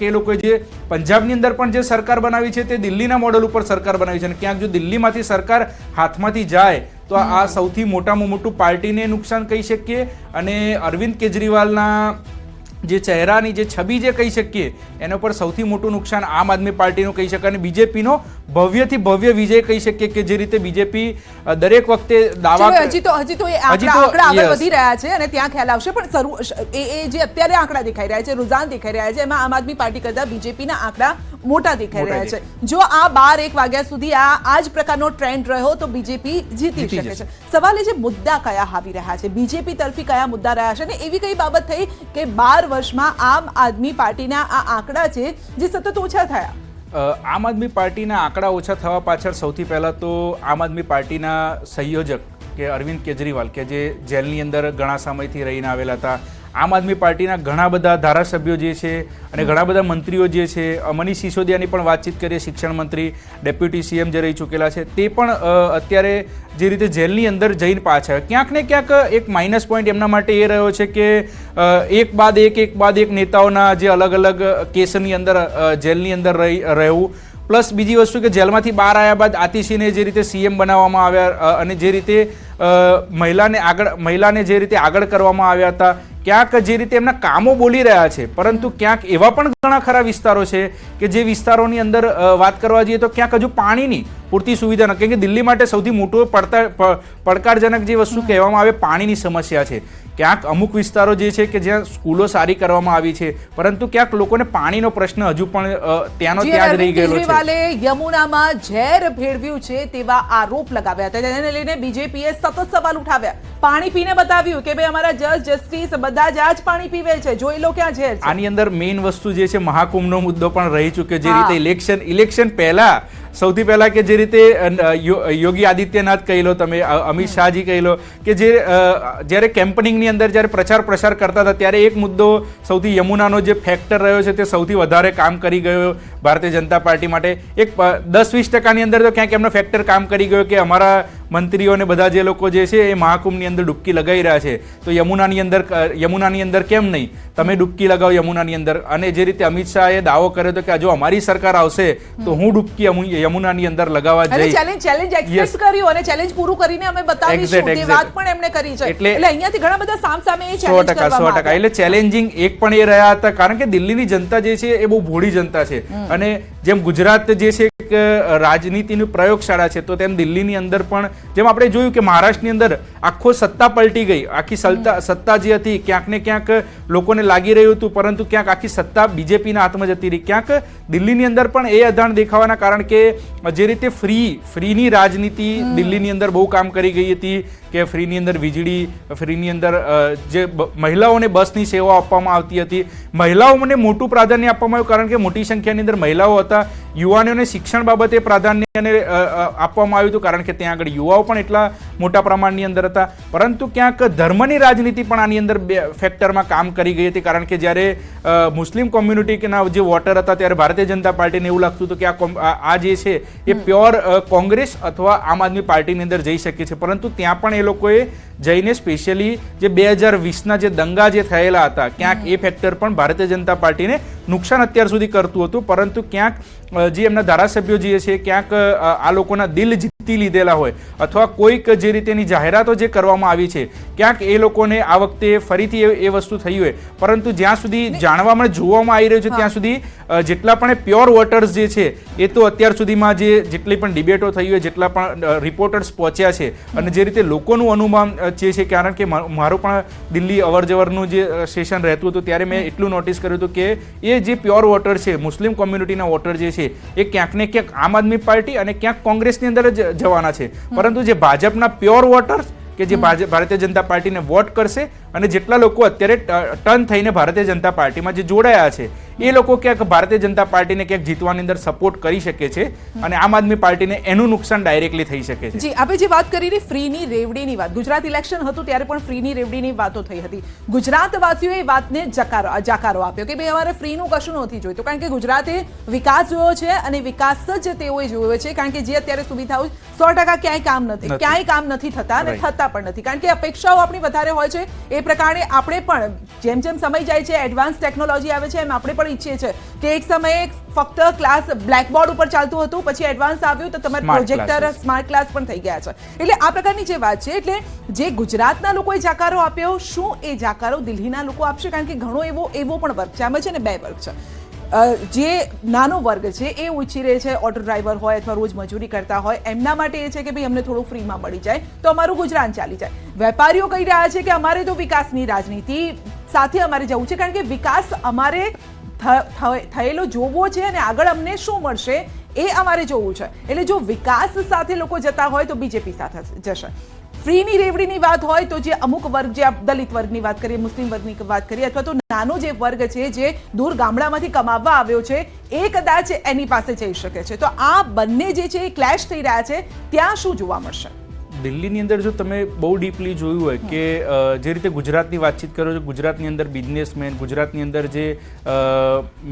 ક્યાંક એ લોકોએ જે પંજાબની અંદર પણ જે સરકાર બનાવી છે તે દિલ્હીના મોડલ ઉપર સરકાર બનાવી છે અને ક્યાંક જો દિલ્હીમાંથી સરકાર હાથમાંથી જાય તો આ સૌથી મોટામાં મોટું પાર્ટીને નુકસાન કહી શકીએ. અને અરવિંદ કેજરીવાલના જે ચહેરાની જે છબી જે કહી શકીએ એના પર સૌથી મોટું નુકસાન આમ આદમી પાર્ટીનું કહી શકાય અને બીજેપીનો ભવ્યથી ભવ્ય વિજય કહી શકીએ કે જે રીતે બીજેપી દરેક વખતે દાવા હજી તો હજી તો એ આંકડા આગળ વધી રહ્યા છે અને ત્યાં ખ્યાલ આવશે. પણ એ જે અત્યારે આંકડા દેખાઈ રહ્યા છે રુઝાન દેખાઈ રહ્યા છે એમાં આમ આદમી પાર્ટી કરતા બીજેપીના આંકડા મોટા દેખાઈ રહ્યા છે. જો આ બાર એક વાગ્યા સુધી આ આ જ પ્રકારનો ટ્રેન્ડ રહ્યો તો બીજેપી જીતી શકે છે. સવાલ એ છે મુદ્દા કયા આવી રહ્યા છે? બીજેપી તરફી કયા મુદ્દા રહ્યા છે? અને એવી કઈ બાબત થઈ કે બાર વર્ષમાં આમ આદમી પાર્ટીના આ આંકડા છે જે સતત ઓછા થયા? આમ આદમી પાર્ટીના આંકડા ઓછા થવા પાછળ સૌથી પહેલાં તો આમ આદમી પાર્ટીના સંયોજક કે અરવિંદ કેજરીવાલ કે જે જેલની અંદર ઘણા સમયથી રહીને આવેલા હતા આમ આદમી પાર્ટીના ઘણા બધા ધારાસભ્યો જે છે અને ઘણા બધા મંત્રીઓ જે છે મનીષ સિસોદિયાની પણ વાતચીત કરીએ, શિક્ષણ મંત્રી, ડેપ્યુટી સીએમ જે રહી ચૂકેલા છે, તે પણ અત્યારે જે રીતે જેલની અંદર જઈને પાછા ક્યાંક ને ક્યાંક એક માઇનસ પોઈન્ટ એમના માટે એ રહ્યો છે કે એક બાદ એક એક બાદ એક નેતાઓના જે અલગ અલગ કેસની અંદર જેલની અંદર રહી, રહેવું. પ્લસ બીજી વસ્તુ કે જેલમાંથી બહાર આવ્યા બાદ આતિશીને જે રીતે સીએમ બનાવવામાં આવ્યા અને જે રીતે મહિલાને આગળ મહિલાને જે રીતે આગળ કરવામાં આવ્યા હતા ક્યાંક જે રીતે એમના કામો બોલી રહ્યા છે પરંતુ ક્યાંક એવા પણ ઘણા ખરા વિસ્તારો છે કે જે વિસ્તારોની અંદર વાત કરવા જઈએ તો ક્યાંક હજુ પાણીની પૂરતી સુવિધા ન કેમ કે દિલ્હી માટે સૌથી મોટો પડતા પડકારજનક જે વસ્તુ કહેવામાં આવે પાણીની સમસ્યા છે. ક્યાંક અમુક વિસ્તારો જે છે કે જ્યાં સ્કૂલો સારી કરવામાં આવી છે પરંતુ ક્યાંક લોકોને પાણીનો પ્રશ્ન હજુ પણ ત્યાંનો ત્યાં જ રહી ગયેલો છે. યમુનામાં ઝેર ભેળવ્યું છે તેવા આરોપ લગાવ્યા હતા. તેને લઈને બીજેપીએ સતત સવાલ ઉઠાવ્યા પાણી પીને બતાવ્યું કે ભાઈ અમારા જજ જસ્ટિસ બધા જ આ જ પાણી પીવે છે. જોઈ લો ક્યાં ઝેર છે. આની અંદર મેઇન વસ્તુ જે છે મહાકુંભનો મુદ્દો પણ રહી ચૂક્યો. જે રીતે ઇલેક્શન ઇલેક્શન પહેલા સૌથી પહેલા કે જે રીતે યોગી આદિત્યનાથ કહી લો તમે અમિત શાહજી કહી લો કે જે જ્યારે કેમ્પનિંગની અંદર જ્યારે પ્રચાર પ્રસાર કરતા હતા ત્યારે એક મુદ્દો સૌથી યમુનાનો જે ફેક્ટર રહ્યો છે તે સૌથી વધારે કામ કરી ગયો ભારતીય જનતા પાર્ટી માટે. એક દસ વીસ ટકાની અંદર તો ક્યાંક એમનો ફેક્ટર કામ કરી ગયો કે અમારા મંત્રીઓ અને બધા જે લોકો જે છે એ મહાકુંભની અંદર ડૂબકી લગાવી રહ્યા છે. તો યમુનાની અંદર યમુનાની અંદર કેમ નહીં? તમે ડૂબકી લગાવો યમુનાની અંદર. અને જે રીતે અમિત શાહે દાવો કર્યો હતો કે જો અમારી સરકાર આવશે તો હું ડૂબકી યમુનાની અંદર લગાવવા જઈ ચેલેન્જ ચેલેન્જ એક્સેપ્ટ કર્યું અને ચેલેન્જ પૂરું કરીને અમે બતાવીશું. તે વાત પણ એમણે કરી છે. એટલે- અહીંયાથી ઘણા બધા સામ સામે એ ચેલેન્જ કરવામાં ટકા. આવ્યા. એટલે ચેલેન્જિંગ એક પણ એ રહ્યા હતા. કારણ કે દિલ્હીની જનતા જે છે એ બહુ ભોળી જનતા છે. અને જેમ ગુજરાત જે છે એક રાજનીતિનું પ્રયોગશાળા છે, તો તેમ દિલ્હીની અંદર પણ જેમ આપણે જોયું કે મહારાષ્ટ્રની અંદર આખો સત્તા પલટી ગઈ, આખી સત્તા સત્તા જે હતી ક્યાંક ને ક્યાંક લોકોને લાગી રહ્યું હતું, પરંતુ ક્યાંક આખી સત્તા બીજેપીના હાથમાં જતી રહી ક્યાંક દિલ્હીની અંદર પણ એ અધાણ દેખાવાના કારણ કે જે રીતે ફ્રી, ફ્રીની રાજનીતિ દિલ્હીની અંદર બહુ કામ કરી ગઈ હતી કે ફ્રીની અંદર વીજળી, ફ્રીની અંદર જે મહિલાઓને બસની સેવા આપવામાં આવતી હતી. મહિલાઓને મોટું પ્રાધાન્ય આપવામાં આવ્યું કારણ કે મોટી સંખ્યાની અંદર મહિલાઓ હતા. યુવાનોને શિક્ષણ બાબતે પ્રાધાન્ય અ, અ, આપવામાં આવ્યું હતું કારણ કે ત્યાં આગળ યુવાઓ પણ એટલા મોટા પ્રમાણની અંદર હતા. પરંતુ ક્યાંક ધર્મની રાજનીતિ પણ આની અંદર બે ફેક્ટરમાં કામ કરી ગઈ હતી કારણ કે જ્યારે મુસ્લિમ કોમ્યુનિટીના જે વોટર હતા ત્યારે ભારતીય જનતા પાર્ટીને એવું લાગતું હતું કે આ આ જે છે એ પ્યોર કોંગ્રેસ અથવા આમ આદમી પાર્ટીની અંદર જઈ શકે છે. પરંતુ ત્યાં પણ એ લોકોએ જઈને સ્પેશિયલી જે બે હજાર વીસના જે દંગા જે થયેલા હતા ક્યાંક એ ફેક્ટર પણ ભારતીય જનતા પાર્ટીને નુકસાન અત્યાર સુધી કરતું હતું. પરંતુ ક્યાંક જે એમના ધારાસભ્યો જે છે ક્યાંક આ લોકોના દિલ જીતી લીધેલા હોય અથવા કોઈક જે રીતેની જાહેરાતો જે કરવામાં આવી છે ક્યાંક એ લોકોને આ વખતે ફરીથી એ- વસ્તુ થઈ હોય. પરંતુ જ્યાં સુધી જાણવામાં જોવામાં આવી રહ્યું છે ત્યાં સુધી જેટલા પણ પ્યોર વોટર્સ જે છે એ તો અત્યાર સુધીમાં જે જેટલી પણ ડિબેટો થઈ હોય જેટલા પણ રિપોર્ટર્સ પહોંચ્યા છે અને જે રીતે લોકોનું અનુમાન જે છે કારણ કે મારું પણ દિલ્હી અવર જવરનું જે સેશન રહેતું હતું ત્યારે મેં એટલું નોટિસ કર્યું હતું કે એ જે પ્યોર વોટર છે મુસ્લિમ કોમ્યુનિટીના વોટર જે છે એ ક્યાંક ને ક્યાંક આમ આદમી પાર્ટી અને ક્યાંક કોંગ્રેસની અંદર જ જવાના છે. પરંતુ જે ભાજપના પ્યોર વોટર્સ કે જે ભારતીય જનતા પાર્ટીને વોટ કરશે અને જેટલા લોકો અત્યારે ટર્ન થઈને ભારતીય જનતા પાર્ટીમાં જે જોડાયા છે એ લોકો ક્યાંક ભારતીય જનતા પાર્ટીને ક્યાંક જીતવાની અંદર સપોર્ટ કરી શકે છે અને આમ આદમી પાર્ટીને એનું નુકસાન ડાયરેક્ટલી થઈ શકે છે. જી આપણે જે વાત કરી રહી ફ્રીની રેવડીની વાત ગુજરાત ઇલેક્શન હતું ત્યારે પણ ફ્રીની રેવડીની વાતો થઈ હતી. ગુજરાતવાસીઓએ એ વાતને જકારો જાકારો આપ્યો કે ભાઈ અમારે ફ્રીનું કશું નથી જોઈતું કારણ કે ગુજરાતે વિકાસ જોયો છે અને વિકાસ જ તેઓએ જોયો છે કારણ કે જે અત્યારે સુવિધાઓ સો ટકા ક્યાંય કામ નથી. નથી. ક્યાંય કામ નથી થતા અને થતા પણ નથી. કારણ કે અપેક્ષાઓ આપણી વધારે હોય છે એ પ્રકારે આપણે પણ જેમ જેમ સમય જાય છે એડવાન્સ ટેકનોલોજી આવે છે એમ આપણે પણ ઈચ્છીએ છીએ કે એક સમયે ફક્ત ક્લાસ બ્લેકબોર્ડ ઉપર ચાલતું હતું પછી એડવાન્સ આવ્યું તો તમારે પ્રોજેક્ટર સ્માર્ટ ક્લાસ પણ થઈ ગયા છે. એટલે આ પ્રકારની જે વાત છે એટલે જે ગુજરાતના લોકોએ જાકારો આપ્યો શું એ જાકારો દિલ્હીના લોકો આપશે? કારણ કે ઘણો એવો એવો પણ વર્ગ છે. આમાં છે ને બે વર્ગ છે. જે નાનો વર્ગ છે એ ઉછી રહે છે ઓટો ડ્રાઈવર હોય અથવા રોજ મજૂરી કરતા હોય એમના માટે એ છે કે ભાઈ અમને થોડું ફ્રીમાં મળી જાય તો અમારું ગુજરાન ચાલી જાય. વેપારીઓ કહી રહ્યા છે કે અમારે તો વિકાસની રાજનીતિ સાથે અમારે જવું છે કારણ કે વિકાસ અમારે થયેલો જોવો છે અને આગળ અમને શું મળશે એ અમારે જોવું છે. એટલે જો વિકાસ સાથે લોકો જતા હોય તો બીજેપી સાથે જશે. ફ્રીની રેવડીની વાત હોય તો જે અમુક વર્ગ, જે દલિત વર્ગની વાત કરીએ, મુસ્લિમ વર્ગની વાત કરીએ અથવા તો નાનો જે વર્ગ છે જે દૂર ગામડામાંથી કમાવવા આવ્યો છે, એ કદાચ એની પાસે જઈ શકે છે. તો આ બંને જે છે એ ક્લેશ થઈ રહ્યા છે. ત્યાં શું જોવા મળશે? દિલ્હીની અંદર જો તમે બહુ ડીપલી જોયું હોય કે જે રીતે ગુજરાતની વાતચીત કરો છો ગુજરાતની અંદર બિઝનેસમેન ગુજરાતની અંદર જે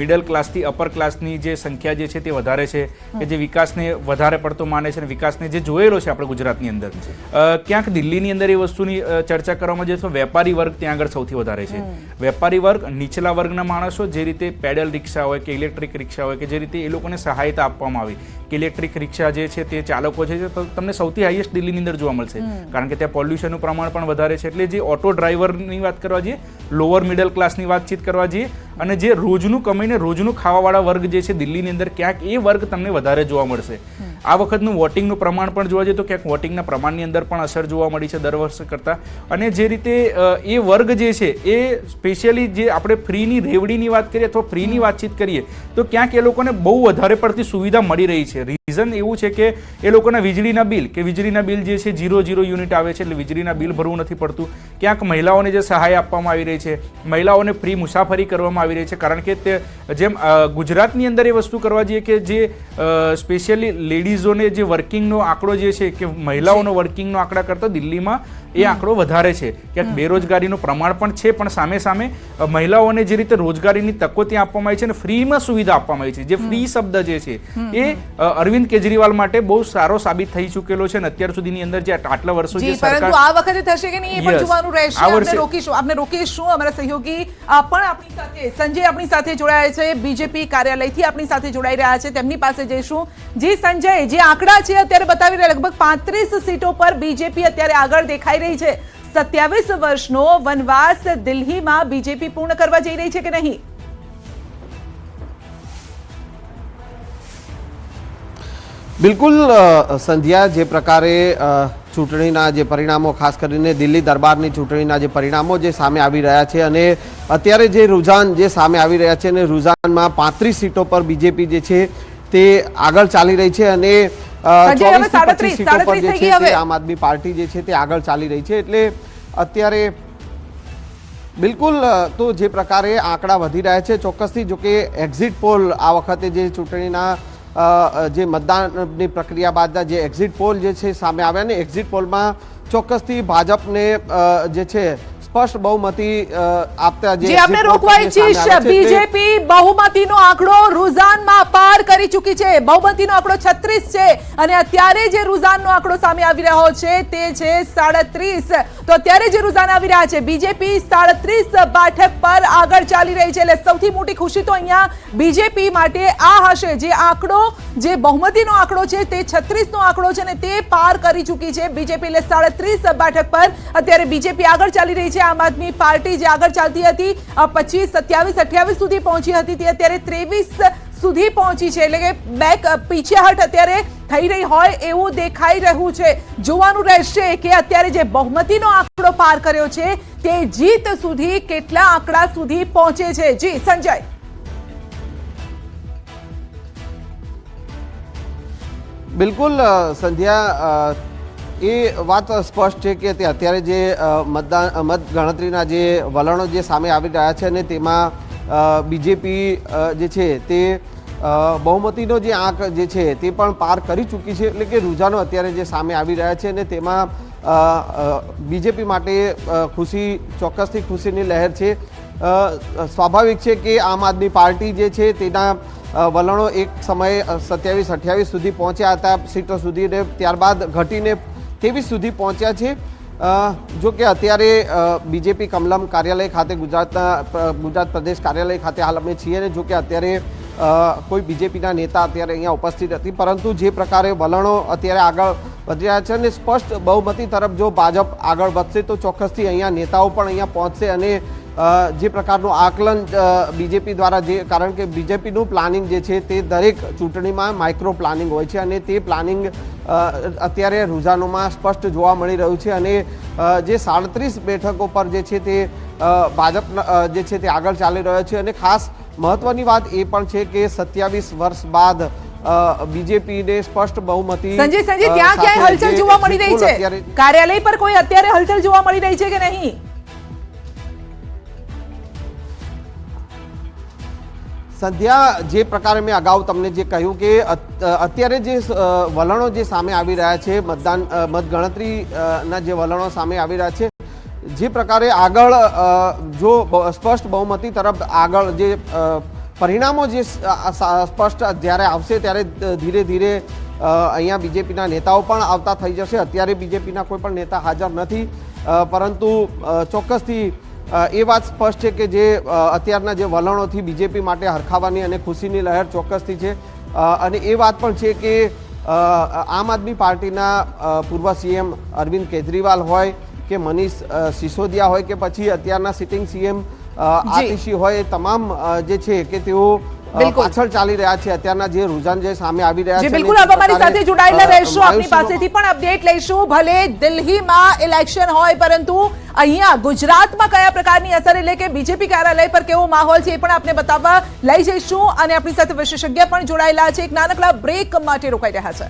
મિડલ ક્લાસથી અપર ક્લાસની જે સંખ્યા જે છે તે વધારે છે કે જે વિકાસને વધારે પડતો માને છે અને વિકાસને જે જોયેલો છે આપણે ગુજરાતની અંદર. ક્યાંક દિલ્હીની અંદર એ વસ્તુની ચર્ચા કરવામાં જઈએ તો વેપારી વર્ગ ત્યાં આગળ સૌથી વધારે છે. વેપારી વર્ગ નીચલા વર્ગના માણસો જે રીતે પેડલ રિક્ષા હોય કે ઇલેક્ટ્રિક રિક્ષા હોય કે જે રીતે એ લોકોને સહાયતા આપવામાં આવી. કે ઇલેક્ટ્રિક રિક્ષા જે છે તે ચાલકો છે તો તમને સૌથી હાઈએસ્ટ દિલ્હીની અંદર જોવા મળશે. કારણ કે ત્યાં પોલ્યુશનનું પ્રમાણ પણ વધારે છે. એટલે જે ઓટો ડ્રાઈવરની વાત કરવા જઈએ લોઅર મિડલ ક્લાસની વાતચીત કરવા જઈએ અને જે રોજનું કમાઈને રોજનું ખાવાવાળા વર્ગ જે છે દિલ્હીની અંદર, ક્યાંક એ વર્ગ તમને વધારે જોવા મળશે. આ વખતનું વોટિંગનું પ્રમાણ પણ જોવા જઈએ તો ક્યાંક વોટિંગના પ્રમાણની અંદર પણ અસર જોવા મળી છે દર વર્ષ કરતાં. અને જે રીતે એ વર્ગ જે છે, એ સ્પેશિયલી જે આપણે ફ્રીની રેવડીની વાત કરીએ અથવા ફ્રીની વાતચીત કરીએ, તો ક્યાંક એ લોકોને બહુ વધારે પડતી સુવિધા મળી રહી છે. રીઝન એવું છે કે એ લોકોના વીજળીના બિલ, કે વીજળીના બિલ જે છે ઝીરો જીરો યુનિટ આવે છે એટલે વીજળીના બિલ ભરવું નથી પડતું. ક્યાંક મહિલાઓને જે સહાય આપવામાં આવી રહી છે, મહિલાઓને ફ્રી મુસાફરી કરવામાં આવી રહી છે. કારણ કે તે જેમ ગુજરાતની અંદર એ વસ્તુ કરવા જોઈએ કે જે સ્પેશિયલી લેડીઝોને જે વર્કિંગનો આંકડો જે છે કે મહિલાઓનો વર્કિંગનો આંકડા કરતાં દિલ્હીમાં એ આંકડો વધારે છે. ક્યાંક બેરોજગારીનું પ્રમાણ પણ છે પણ સામે સામે મહિલાઓને જે રીતે રોજગારીની તકો ત્યાં આપવામાં આવી છે અને ફ્રીમાં સુવિધા આપવામાં આવી છે. જે ફ્રી શબ્દ જે છે એ અરવિંદ કેજરીવાલ માટે બહુ સારો સાબિત થઈ ચૂકેલો છે અને અત્યાર સુધીની અંદર જે આટલા વર્ષો જે સરકાર આ વખતે થશે કે નહીં એ પણ જોવાનું રહેશે. આપણે રોકીશું આપણે રોકીશું. અમારા સહયોગી પણ આપણી સાથે સંજય આપણી સાથે જોડાયા છે. બીજેપી કાર્યાલયથી આપણી સાથે જોડાઈ રહ્યા છે. તેમની પાસે જઈશું. જે સંજય જે આંકડા છે અત્યારે બતાવી રહ્યા લગભગ પાંત્રીસ સીટો પર બીજેપી અત્યારે આગળ દેખાઈ રહી છે. સત્યાવીસ વર્ષનો વનવાસ દિલ્હીમાં બીજેપી પૂર્ણ કરવા જઈ રહી છે કે નહીં? બિલકુલ સંધ્યા, જે પ્રકારે ચૂંટણીના જે પરિણામો, ખાસ કરીને દિલ્હી દરબારની ચૂંટણીના જે પરિણામો જે સામે આવી રહ્યા છે અને અત્યારે જે રુઝાન જે સામે આવી રહ્યા છે અને રુઝાનમાં પાંત્રીસ સીટો પર બીજેપી જે છે તે આગળ ચાલી રહી છે અને અ, સંજય, હવે 24 થી 37 25 સીટો પર જે છે તે આમ આદમી પાર્ટી જે છે તે આગળ ચાલી રહી છે. એટલે અત્યારે બિલકુલ તો જે પ્રકારે આંકડા વધી રહ્યા છે ચોક્કસથી જો કે એક્ઝિટ પોલ આ વખતે જે ચૂંટણીના જે મતદાનની પ્રક્રિયા બાદના જે એક્ઝિટ પોલ જે છે સામે આવ્યા ને એક્ઝિટ પોલમાં ચોક્કસથી ભાજપને જે છે સ્પષ્ટ બહુમતી આપતા જે આપણે રોકવાય રોકવા પર જે સામે ઈચ્છીશ આવ્યા છે તે- બીજેપી બહુમતીનો આંકડો રૂઝાનમાં પાર કરી ચૂકી છે. બહુમતીનો આંકડો 36 છે અને અત્યારે જે રૂઝાનનો આંકડો સામે આવી રહ્યો છે તે છે 37 તો અત્યારે જે રૂઝાન આવી રહ્યા છે બીજેપી 37 બેઠક પર આગળ ચાલી રહી છે. એટલે સૌથી મોટી ખુશી તો અહીંયા બીજેપી માટે આ હશે. જે આંકડો જે બહુમતીનો આંકડો છે તે 36 નો આંકડો છે અને તે પાર કરી ચૂકી છે. બીજેપી એટલે 37 બેઠક પર અત્યારે બીજેપી આગળ ચાલી રહી છે. આમ આદમી પાર્ટી જે આગળ ચાલતી હતી પચીસ, સત્યાવીસ, અઠ્યાવીસ સુધી પહોંચી હતી, તે અત્યારે ત્રેવીસ સુધી પહોંચી છે. એટલે કે બેક પીછેહટ અત્યારે થઈ રહી હોય એવું દેખાઈ રહ્યું છે. જોવાનું રહેશે કે અત્યારે જે બહુમતીનો આંકડો પાર કર્યો છે, તે જીત સુધી કેટલા આંકડા સુધી પહોંચે છે? જી, સંજય. બિલકુલ સંધ્યા એ વાત સ્પષ્ટ છે કે તે અત્યારે જે મતદાન મત ગણતરીના જે વલણો જે સામે આવી રહ્યા છે અને તેમાં બીજેપી જે છે તે બહુમતીનો જે આંક જે છે તે પણ પાર કરી ચૂકી છે એટલે કે રૂઝાનો અત્યારે જે સામે આવી રહ્યા છે અને તેમાં બીજેપી માટે ખુશી, ચોક્કસથી ખુશીની લહેર છે. સ્વાભાવિક છે કે આમ આદમી પાર્ટી જે છે તેના વલણો એક સમયે સત્યાવીસ, અઠ્યાવીસ સુધી પહોંચ્યા હતા, સીટો સુધી ને ત્યારબાદ ઘટીને ત્રેવીસ સુધી પહોંચ્યા છે. જો કે અત્યારે બીજેપી કમલમ કાર્યાલય ખાતે ગુજરાતના ગુજરાત પ્રદેશ કાર્યાલય ખાતે હાલ અમે છીએ ને જો કે અત્યારે કોઈ બીજેપીના નેતા અત્યારે અહીંયા ઉપસ્થિત નથી. પરંતુ જે પ્રકારે વલણો અત્યારે આગળ વધી રહ્યા છે અને સ્પષ્ટ બહુમતી તરફ જો ભાજપ આગળ વધશે તો ચોક્કસથી અહીંયા નેતાઓ પણ અહીંયા પહોંચશે અને જે પ્રકારનું આકલન બીજેપી દ્વારા જે, કારણ કે બીજેપીનું પ્લાનિંગ જે છે તે દરેક ચૂંટણીમાં માઇક્રો પ્લાનિંગ હોય છે અને તે પ્લાનિંગ અત્યારે રૂઝાનોમાં સ્પષ્ટ જોવા મળી રહ્યું છે અને જે સાડત્રીસ બેઠકો પર જે છે તે ભાજપ જે છે તે આગળ ચાલી રહ્યો છે અને ખાસ મહત્વની વાત એ પણ છે કે સત્યાવીસ વર્ષ બાદ બીજેપીને સ્પષ્ટ બહુમતી સંજય સંજય ત્યાં ક્યાંય હલચલ જોવા મળી રહી છે? કાર્યાલય પર કોઈ અત્યારે હલચલ જોવા મળી રહી છે કે નહીં? સંધ્યા જે પ્રકારે મેં અગાઉ તમને જે કહ્યું કે અત્યારે જે વલણો જે સામે આવી રહ્યા છે મતદાન અ, મતગણતરી અ, ના જે વલણો સામે આવી રહ્યા છે જે પ્રકારે આગળ જો સ્પષ્ટ બહુમતી તરફ આગળ જે પરિણામો જે સ્પષ્ટ જ્યારે આવશે ત્યારે ધીરે ધીરે અહીંયા બીજેપીના નેતાઓ પણ આવતા થઈ જશે. અત્યારે બીજેપીના કોઈ પણ નેતા હાજર નથી પરંતુ ચોક્કસથી એ વાત સ્પષ્ટ છે કે જે અત્યારના જે વલણોથી બીજેપી માટે હરખાવાની અને ખુશીની લહેર ચોક્કસથી છે. અને એ વાત પણ છે કે આમ આદમી પાર્ટીના પૂર્વ સીએમ અરવિંદ કેજરીવાલ હોય કે મનીષ સિસોદિયા હોય કે પછી અત્યારના સિટિંગ સીએમ આતિશી હોય તમામ જે છે કે તેઓ. પાછળ ચાલી રહ્યા છે. અત્યારના જે રૂઝાન જે સામે આવી રહ્યા છે બિલકુલ. જે અમારી સાથે જોડાયેલા રહેશો. આપની પાસેથી પણ અપડેટ લઈશું. ભલે દિલ્હીમાં ઇલેક્શન હોય પરંતુ અહીંયા ગુજરાતમાં કયા પ્રકારની અસર એટલે કે બીજેપી કાર્યાલય પર કેવો માહોલ છે એ પણ આપને બતાવવા લઈ જઈશું. અને આપણી સાથે વિશેષજ્ઞ પણ જોડાયેલા છે. એક નાનકડા બ્રેક માટે રોકાઈ રહ્યા છે.